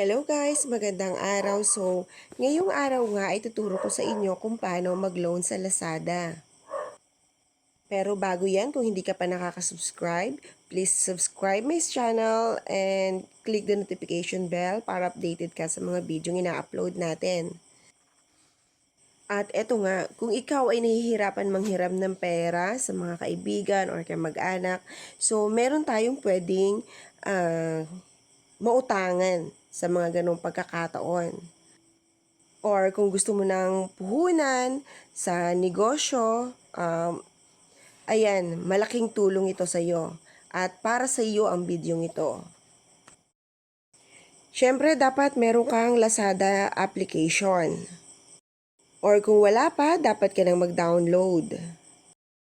Hello guys, magandang araw. So, ngayong araw nga ay tuturo ko sa inyo kung paano mag-loan sa Lazada. Pero bago yan, kung hindi ka pa nakaka-subscribe, please subscribe my channel and click the notification bell para updated ka sa mga video ina-upload natin. At eto nga, kung ikaw ay nahihirapan manghiram ng pera sa mga kaibigan or kay mag-anak, so meron tayong pwedeng ah, mautangan sa mga ganong pagkakataon. Or kung gusto mo ng puhunan sa negosyo, um, ayan, malaking tulong ito sa iyo. At para sa iyo ang bidyong ito. Siyempre, dapat meron kang Lazada application. Or kung wala pa, dapat ka nang mag-download.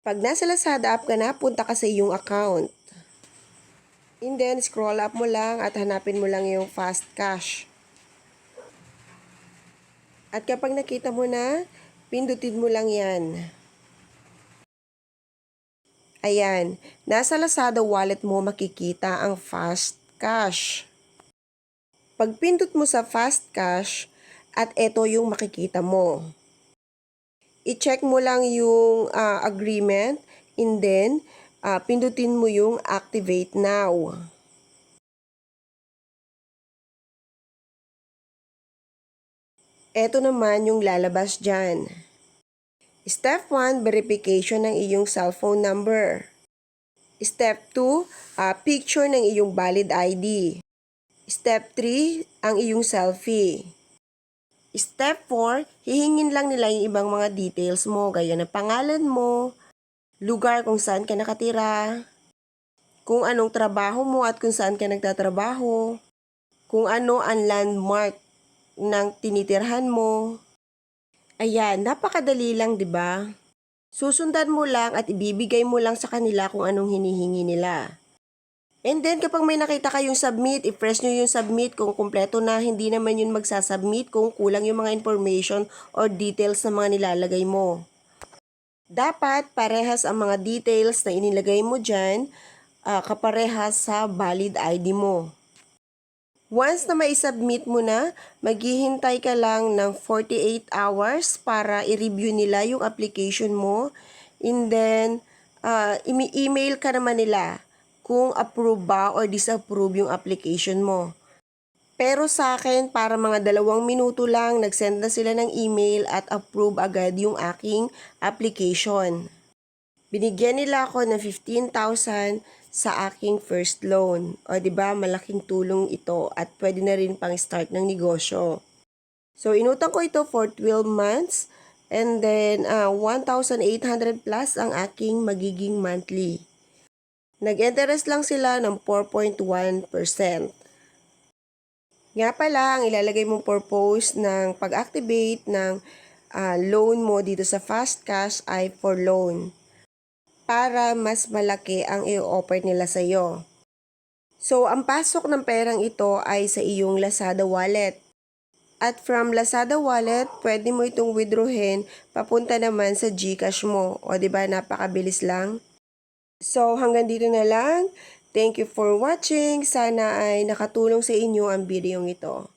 Pag nasa Lazada app ka na, punta ka sa iyong account. And then, scroll up mo lang at hanapin mo lang yung fast cash. At kapag nakita mo na, pindutin mo lang yan. Ayan, nasa Lazada wallet mo makikita ang fast cash. Pag pindot mo sa fast cash, at ito yung makikita mo. I-check mo lang yung ah, agreement and then ah, pindutin mo yung activate now. Ito naman yung lalabas dyan. Step 1, verification ng iyong cellphone number. Step 2, ah, picture ng iyong valid ID. Step 3, ang iyong selfie. Step 4, hihingin lang nila yung ibang mga details mo, gaya ng pangalan mo, lugar kung saan ka nakatira, kung anong trabaho mo at kung saan ka nagtatrabaho, kung ano ang landmark ng tinitirhan mo. Ayan, napakadali lang, 'di ba? Susundan mo lang at ibibigay mo lang sa kanila kung anong hinihingi nila. And then kapag may nakita kayong submit, i-press nyo yung submit kung kumpleto na, hindi naman yun magsasubmit kung kulang yung mga information or details na mga nilalagay mo. Dapat parehas ang mga details na inilagay mo dyan, ah, kaparehas sa valid ID mo. Once na mai-submit mo na, maghihintay ka lang ng 48 hours para i-review nila yung application mo. And then, ah, imi-email ka naman nila kung approve ba or disapprove yung application mo. Pero sa akin, para mga dalawang minuto lang, nag-send na sila ng email at approve agad yung aking application. Binigyan nila ako ng 15,000 sa aking first loan. O, di ba malaking tulong ito at pwede na rin pang start ng negosyo. So, inutang ko ito for 12 months and then ah, 1,800 plus ang aking magiging monthly. Nag-interest lang sila ng 4.1%. Nga pala, ang ilalagay mong purpose ng pag-activate ng ah, loan mo dito sa Fast Cash ay for loan para mas malaki ang i-offer nila sa iyo. So, ang pasok ng perang ito ay sa iyong Lazada wallet. At from Lazada wallet, pwede mo itong withdrawin papunta naman sa GCash mo. O, di ba napakabilis lang? So, hanggang dito na lang. Thank you for watching. Sana ay nakatulong sa inyo ang videong ito.